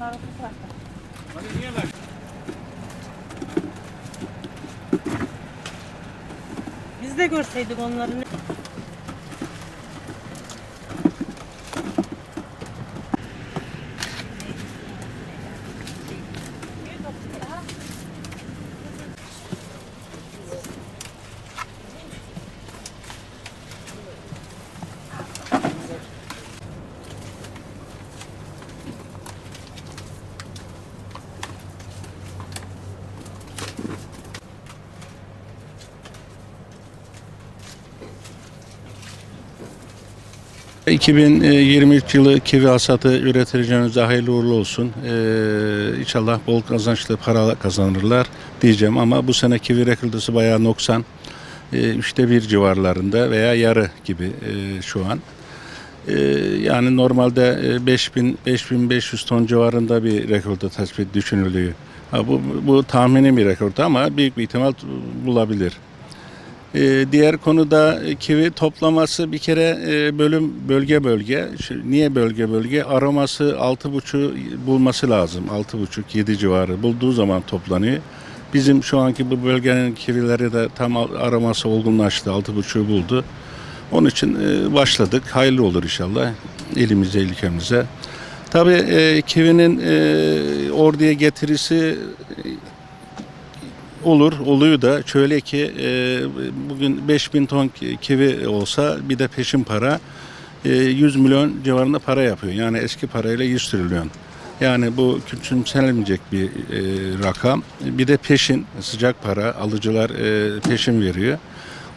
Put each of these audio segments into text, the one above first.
Onları toprak. Biz de görseydik onları. 2023 yılı kivi hasatı üreticilerimize hayırlı uğurlu olsun. Ee, inşallah bol kazançlı para kazanırlar diyeceğim ama bu sene kivi rekordası bayağı noksan. Ee, üçte bir civarlarında veya yarı gibi e, şu an. Ee, yani normalde e, 5000 5500 ton civarında bir rekorda tespit düşünülüyor. Ha, bu, bu tahmini bir rekordu ama büyük bir ihtimal bulabilir. Ee, diğer konuda e, kivi toplaması bir kere e, bölüm bölge bölge. Niye bölge bölge? Aroması 6,5 bulması lazım. 6,5-7 civarı bulduğu zaman toplanıyor. Bizim şu anki bu bölgenin kivileri de tam aroması olgunlaştı. 6,5'u buldu. Onun için e, başladık. Hayırlı olur inşallah elimize ülkemize. Tabii e, kivinin e, orduya getirisi Olur, oluyor da şöyle ki e, bugün 5000 ton ki- kivi olsa bir de peşin para e, 100 milyon civarında para yapıyor. Yani eski parayla 100 trilyon. Yani bu küçümsenilmeyecek bir e, rakam. Bir de peşin sıcak para alıcılar e, peşin veriyor.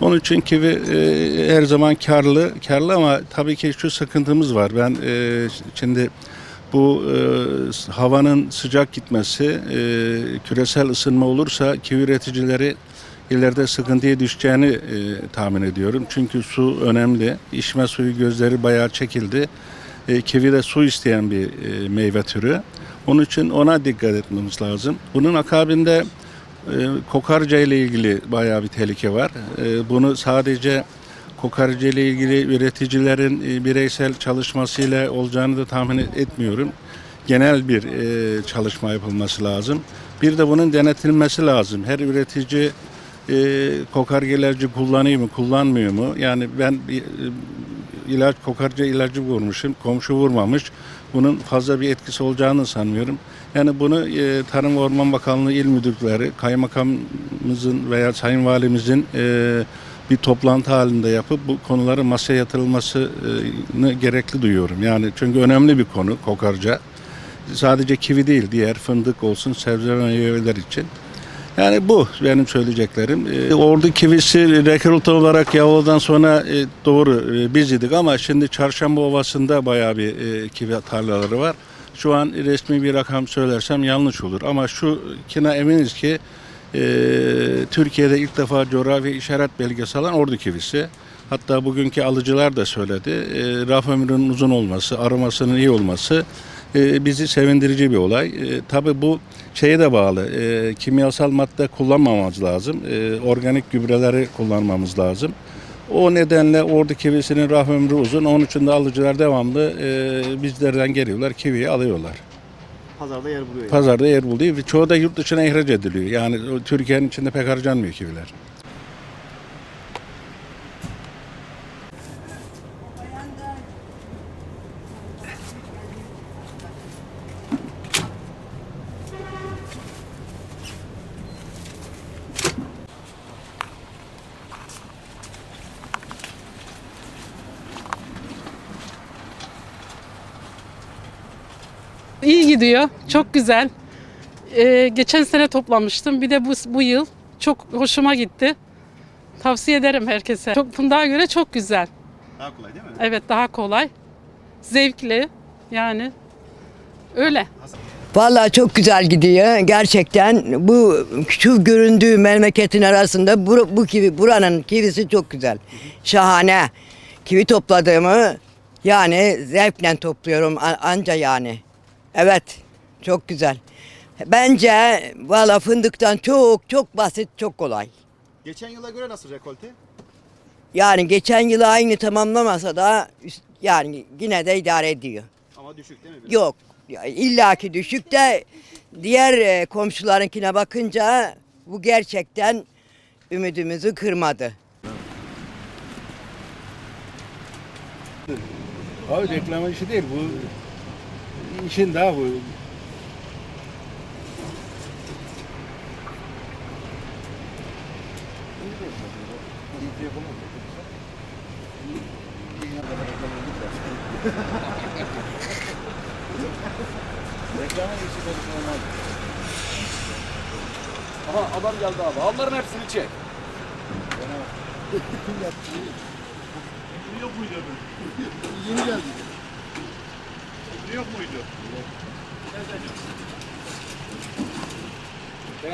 Onun için kivi e, her zaman karlı, karlı ama tabii ki şu sıkıntımız var. Ben e, şimdi bu e, havanın sıcak gitmesi, e, küresel ısınma olursa kivi üreticileri ileride sıkıntıya düşeceğini e, tahmin ediyorum. Çünkü su önemli. İçme suyu gözleri bayağı çekildi. E, kivi de su isteyen bir e, meyve türü. Onun için ona dikkat etmemiz lazım. Bunun akabinde e, kokarca ile ilgili bayağı bir tehlike var. E, bunu sadece kokarca ile ilgili üreticilerin e, bireysel çalışmasıyla olacağını da tahmin etmiyorum. Genel bir e, çalışma yapılması lazım. Bir de bunun denetilmesi lazım. Her üretici e, kokarca ilacı kullanıyor mu, kullanmıyor mu? Yani ben ilaç kokarca ilacı vurmuşum, komşu vurmamış. Bunun fazla bir etkisi olacağını sanmıyorum. Yani bunu e, Tarım ve Orman Bakanlığı il müdürleri, kaymakamımızın veya sayın valimizin e, bir toplantı halinde yapıp bu konuların masaya yatırılmasını gerekli duyuyorum. Yani çünkü önemli bir konu kokarca. Sadece kivi değil, diğer fındık olsun, sebze ve meyveler için. Yani bu benim söyleyeceklerim. Ee, Ordu kivisi rekrut olarak Yalova'dan sonra e, doğru e, biz idik ama şimdi Çarşamba Ovası'nda bayağı bir e, kivi tarlaları var. Şu an resmi bir rakam söylersem yanlış olur ama şu kina eminiz ki e, Türkiye'de ilk defa coğrafi işaret belgesi alan Ordu kivisi. Hatta bugünkü alıcılar da söyledi. E, raf ömrünün uzun olması, aromasının iyi olması e, bizi sevindirici bir olay. E, tabii bu şeye de bağlı. E, kimyasal madde kullanmamamız lazım. E, organik gübreleri kullanmamız lazım. O nedenle ordu kivisinin raf ömrü uzun. Onun için de alıcılar devamlı e, bizlerden geliyorlar, kiviyi alıyorlar. Pazarda yer buluyor. yani. Pazarda yer buluyor ve çoğu da yurt dışına ihraç ediliyor. Yani Türkiye'nin içinde pek harcanmıyor kiviler. İyi gidiyor. Çok güzel. Ee, geçen sene toplamıştım. Bir de bu, bu yıl çok hoşuma gitti. Tavsiye ederim herkese. Çok fındığa göre çok güzel. Daha kolay değil mi? Evet daha kolay. Zevkli. Yani öyle. Vallahi çok güzel gidiyor. Gerçekten bu şu göründüğü memleketin arasında bu, bu kivi buranın kivisi çok güzel. Şahane. Kivi topladığımı yani zevkle topluyorum anca yani. Evet. Çok güzel. Bence valla fındıktan çok çok basit, çok kolay. Geçen yıla göre nasıl rekolte? Yani geçen yıl aynı tamamlamasa da üst- yani yine de idare ediyor. Ama düşük değil mi? biraz? Yok. Ya illaki düşük de diğer e, komşularınkine bakınca bu gerçekten ümidimizi kırmadı. Abi reklam işi değil bu işin daha bu. Aha adam geldi abi. Onların hepsini çek. Yeni geldi yok muydu? Yok. Evet.